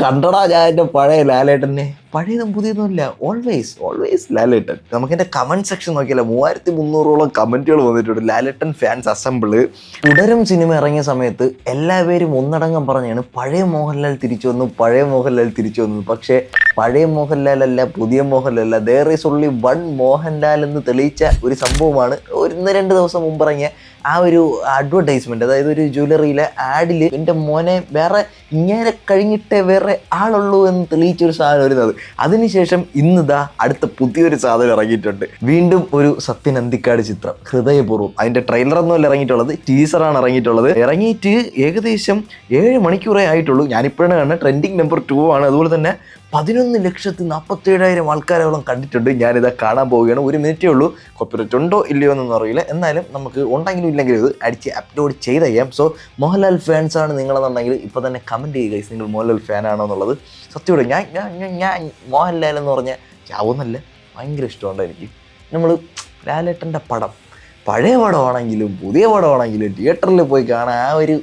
കണ്ടടാ ഞാൻ എന്റെ പഴയ ലാലേട്ടനെ. പഴയതും പുതിയതൊന്നുമില്ല ഓൾവേസ് ഓൾവേസ് ലാലേട്ടൻ. നമുക്ക് എന്റെ കമന്റ് സെക്ഷൻ നോക്കിയാലോ മൂവായിരത്തി മുന്നൂറോളം കമന്റുകൾ വന്നിട്ടുണ്ട്. Lalettan fans assemble Thudarum cinema ഇറങ്ങിയ സമയത്ത് എല്ലാവരും ഒന്നടങ്കം പറഞ്ഞാണ് പഴയ മോഹൻലാൽ തിരിച്ചു വന്നു പഴയ മോഹൻലാൽ തിരിച്ചു വന്നു. പക്ഷേ പഴയ മോഹൻലാൽ അല്ല പുതിയ മോഹൻലാൽ അല്ല there is only one Mohanlal എന്ന് തെളിയിച്ച ഒരു സംഭവമാണ് ഒന്ന് രണ്ട് ദിവസം മുമ്പ് ഇറങ്ങിയ ആ ഒരു അഡ്വർടൈസ്മെന്റ് അതായത് ഒരു ജ്വല്ലറിയിലെ ആഡിൽ എന്റെ മോനെ വേറെ ഇങ്ങനെ കഴിഞ്ഞിട്ടേ വേറെ ആളുള്ളൂ എന്ന് തെളിയിച്ചൊരു സാധനം വരുന്നത് അതിനുശേഷം ഇന്നിതാ അടുത്ത പുതിയൊരു സാധനം ഇറങ്ങിയിട്ടുണ്ട്. വീണ്ടും ഒരു സത്യൻ അന്തിക്കാട് ചിത്രം. ഹൃദയപൂർവം. അതിന്റെ ട്രെയിലർ ഒന്നുമല്ല ഇറങ്ങിയിട്ടുള്ളത് ടീസറാണ് ഇറങ്ങിയിട്ടുള്ളത്. ഇറങ്ങിയിട്ട് ഏകദേശം ഏഴ് മണിക്കൂറേ ആയിട്ടുള്ളൂ. ഞാനിപ്പോഴാണ് കാണുന്നത് ട്രെൻഡിങ് നമ്പർ ടു ആണ്. അതുപോലെ തന്നെ പതിനൊന്ന് ലക്ഷത്തി നാൽപ്പത്തേഴായിരം ആൾക്കാരോളം കണ്ടിട്ടുണ്ട്. ഞാനിതാ കാണാൻ പോവുകയാണ്. ഒരു മിനിറ്റേ ഉള്ളൂ. കോപ്പിറൈറ്റ് ഉണ്ടോ ഇല്ലയോ എന്നൊന്നും അറിയില്ല. എന്നാലും നമുക്ക് ഉണ്ടെങ്കിലും ഇല്ലെങ്കിലും ഇത് അടിച്ച് അപ്ലോഡ് ചെയ്ത് ചെയ്യാം സോ മോഹൻലാൽ ഫാൻസ് ആണ് നിങ്ങളെന്നുണ്ടെങ്കിൽ ഇപ്പോൾ തന്നെ കമന്റ് ചെയ്യുക. നിങ്ങൾ മോഹൻലാൽ ഫാൻ ആണോ എന്നുള്ളത്. സത്യമായിട്ട് ഞാൻ ഞാൻ ഞാൻ ഞാൻ മോഹൻലാൽ എന്ന് പറഞ്ഞാൽ ചാവുന്നല്ല. ഭയങ്കര ഇഷ്ടമുണ്ട് എനിക്ക്. നമ്മൾ ലാലേട്ടന്റെ പടം. പഴയ പടമാണെങ്കിലും പുതിയ പടമാണെങ്കിലും തിയേറ്ററിൽ പോയി കാണാൻ ആ ഒരു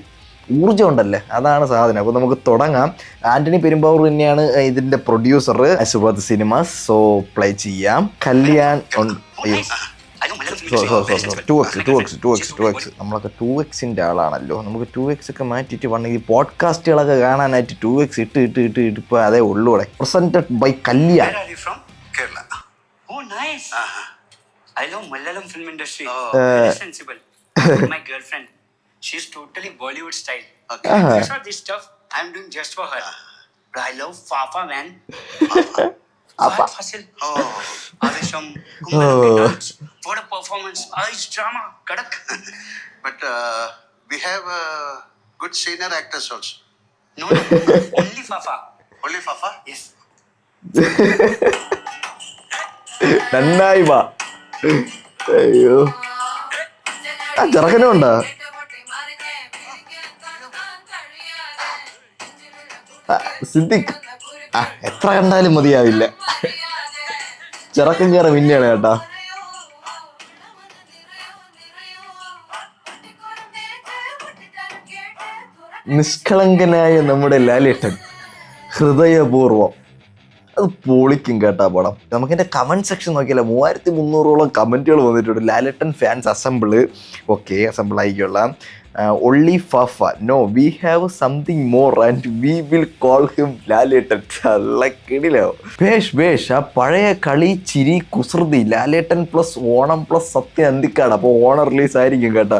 ഊർജം ഉണ്ടല്ലേ അതാണ് സാധനം. അപ്പോൾ നമുക്ക് തുടങ്ങാം. ആന്റണി പെരുമ്പാവൂർ തന്നെയാണ് ഇതിന്റെ പ്രൊഡ്യൂസർ സുബത് സിനിമാസ് സോ പ്ലേ ചെയ്യാം. കല്യാൺ ഉണ്ട് അയ്യോ. Two x two x two x two x നമ്മളൊക്കെ ടു എക്സിന്റെ ആളാണല്ലോ. നമുക്ക് ടു എക്സ് ഒക്കെ മാറ്റിയിട്ട് വേണമെങ്കിൽ പോഡ്കാസ്റ്റുകളൊക്കെ കാണാനായിട്ട് ടു എക്സ് ഇട്ട് ഇട്ട് ഇട്ട് ഇട്ട് ഇപ്പോൾ അതേ ഉള്ളൂ ഇവിടെ. Presented by Kalyan. Where Kerala you from? Kerala. Oh, nice. I love Malayalam film industry. Oh. Very sensible. My girlfriend, she's totally Bollywood style. Okay. Uh-huh. This stuff I'm doing just for her. But I love Fafa, man. Fafa. Fafa. Fasil. Oh. Avisham. Oh. What a performance. Ah, it's drama. Kadak. But uh, we have uh, good senior actors also. No, no. Only Fafa. Only Fafa? Yes. നന്നായി വാ അയ്യോ ആ ചെറുക്കനും ഉണ്ടോ സിദ്ദിഖ്. ആ എത്ര കണ്ടാലും മതിയാവില്ല. ചിറക്കും കയറി പിന്നെയാണ് കേട്ടോ. നിഷ്കളങ്കനായ നമ്മുടെ ലാലേട്ടൻ. ഹൃദയപൂർവം. അത് പൊളിക്കും കേട്ടാ പടം. നമുക്ക് എന്റെ കമന്റ് സെക്ഷൻ നോക്കിയാലോ മൂവായിരത്തി മുന്നൂറോളം കമന്റുകൾ വന്നിട്ടുണ്ട്. Lalettan fans assemble okay assemble ആയിക്കൊള്ളാം only Faf no we have something more and we will call him Lalettan കിടിലോ ബേഷ് ബേഷ് ആ പഴയ കളി ചിരി കുസൃതി ലാലേട്ടൻ പ്ലസ് ഓണം പ്ലസ് സത്യ അന്തിക്കാട് അപ്പോൾ ഓണം റിലീസ് ആയിരിക്കും കേട്ടോ.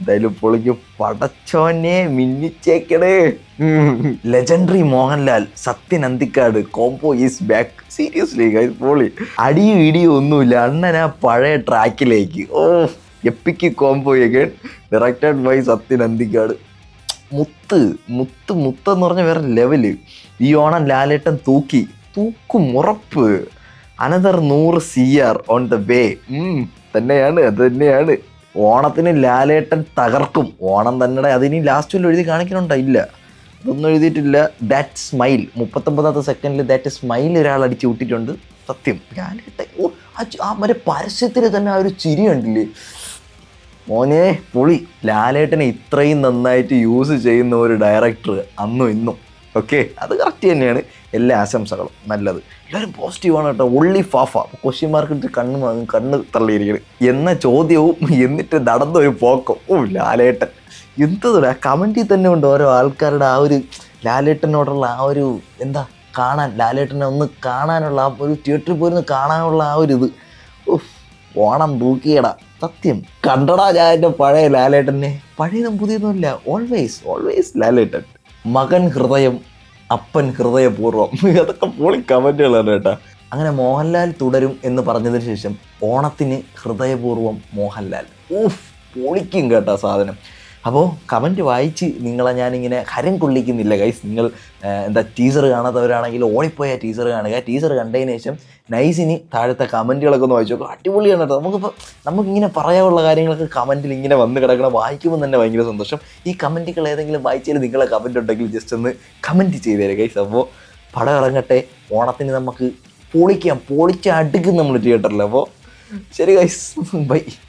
എന്തായാലും പൊളിക്ക് പടച്ചോനെ മിന്നിച്ചേക്കണേ. Legendary Mohanlal Sathyan Anthikad combo is back seriously പൊളി. അടിയും ഇടിയും ഒന്നുമില്ല. അണ്ണൻ ആ പഴയ ട്രാക്കിലേക്ക് ഓ. Epic combo again directed by Sathyan Anthikad. മുത്ത് മുത്ത് മുത്ത് എന്ന് പറഞ്ഞ വേറെ ലെവൽ ഈ ഓണം ലാലേട്ടൻ തൂക്കി. തൂക്കും ഉറപ്പ്. അനദർ നൂറ് C R on the way തന്നെയാണ് അത് തന്നെയാണ്. ഓണത്തിന് ലാലേട്ടൻ തകർക്കും. ഓണം തന്നെ അതിന് ലാസ്റ്റ് വല്ല എഴുതി കാണിക്കണുണ്ടോ? ഇല്ല. അതൊന്നും എഴുതിയിട്ടില്ല. ദാറ്റ് സ്മൈൽ മുപ്പത്തൊമ്പതാമത്തെ സെക്കൻഡിൽ ദാറ്റ് സ്മൈൽ ഒരാൾ അടിച്ചു വിട്ടിട്ടുണ്ട് സത്യം. ലാലേട്ടൻ ആ മറ്റേ പരസ്യത്തിൽ തന്നെ ആ ഒരു ചിരി കണ്ടില്ലേ? മോനെ പുളി. ലാലേട്ടനെ ഇത്രയും നന്നായിട്ട് യൂസ് ചെയ്യുന്ന ഒരു ഡയറക്ടർ അന്നും ഇന്നും. ഓക്കെ അത് കറക്റ്റ് തന്നെയാണ്. എല്ലാ ആശംസകളും. നല്ലത്. എല്ലാവരും പോസിറ്റീവാണ് കേട്ടോ. ഒള്ളി ഫാഫ. ക്വസ്റ്റ്യൻ മാർക്ക് കണ്ണ് വാങ്ങും കണ്ണ് തള്ളിയിരിക്കണം. എന്ന ചോദ്യവും എന്നിട്ട് നടന്നൊരു പോക്കോ. ഓ ലാലേട്ടൻ. എന്തതാ കമന്റിൽ തന്നെ ഉണ്ട് ഓരോ ആൾക്കാരുടെ ആ ഒരു ലാലേട്ടനോടുള്ള ആ ഒരു എന്താ? കാണാൻ. ലാലേട്ടനെ ഒന്ന് കാണാനുള്ള ആ ഒരു തിയേറ്ററിൽ പോയിരുന്ന് കാണാനുള്ള ആ ഒരു ഇത്. ഓണം തൂക്കിയടാ. സത്യം. കണ്ടടാ ഞാൻ എന്റെ പഴയ ലാലേട്ടനെ. പഴയതും പുതിയതുമില്ല. ഓൾവേസ് ഓൾവേസ് ലാലേട്ടൻ. മകൻ ഹൃദയം അപ്പൻ ഹൃദയപൂർവം. അതൊക്കെ പൊളി കമന്റുകളാണ് കേട്ടാ. അങ്ങനെ മോഹൻലാൽ തുടരും എന്ന് പറഞ്ഞതിന് ശേഷം ഓണത്തിന് ഹൃദയപൂർവം മോഹൻലാൽ. ഊഫ് പൊളിക്കും കേട്ടോ സാധനം. അപ്പോൾ കമന്റ് വായിച്ച് നിങ്ങളെ ഞാനിങ്ങനെ ഹരം കൊള്ളിക്കുന്നില്ല ഗൈസ് നിങ്ങൾ എന്താ ടീസർ കാണാത്തവരാണെങ്കിൽ ഓടിപ്പോയ ടീസർ കാണുക. ടീസർ കണ്ടതിന് ശേഷം നൈസിന് താഴത്തെ കമന്റുകളൊക്കെ ഒന്ന് വായിച്ചു നോക്കുക അടിപൊളിയാണ് കേട്ടോ. നമുക്കിപ്പോൾ നമുക്കിങ്ങനെ പറയാനുള്ള കാര്യങ്ങളൊക്കെ കമന്റിൽ ഇങ്ങനെ വന്ന് കിടക്കണം. വായിക്കുമ്പോൾ തന്നെ ഭയങ്കര സന്തോഷം. ഈ കമന്റുകൾ ഏതെങ്കിലും വായിച്ചാൽ നിങ്ങളെ കമന്റ് ഉണ്ടെങ്കിൽ ജസ്റ്റ് ഒന്ന് കമന്റ് ചെയ്തേരെ ഗൈസ് അപ്പോൾ പടം ഇറങ്ങട്ടെ. ഓണത്തിന് നമുക്ക് പൊളിക്കാം. പൊളിച്ച് അടുക്കും നമ്മൾ തിയേറ്ററിൽ അപ്പോൾ ശരി ഗൈസ് ബൈ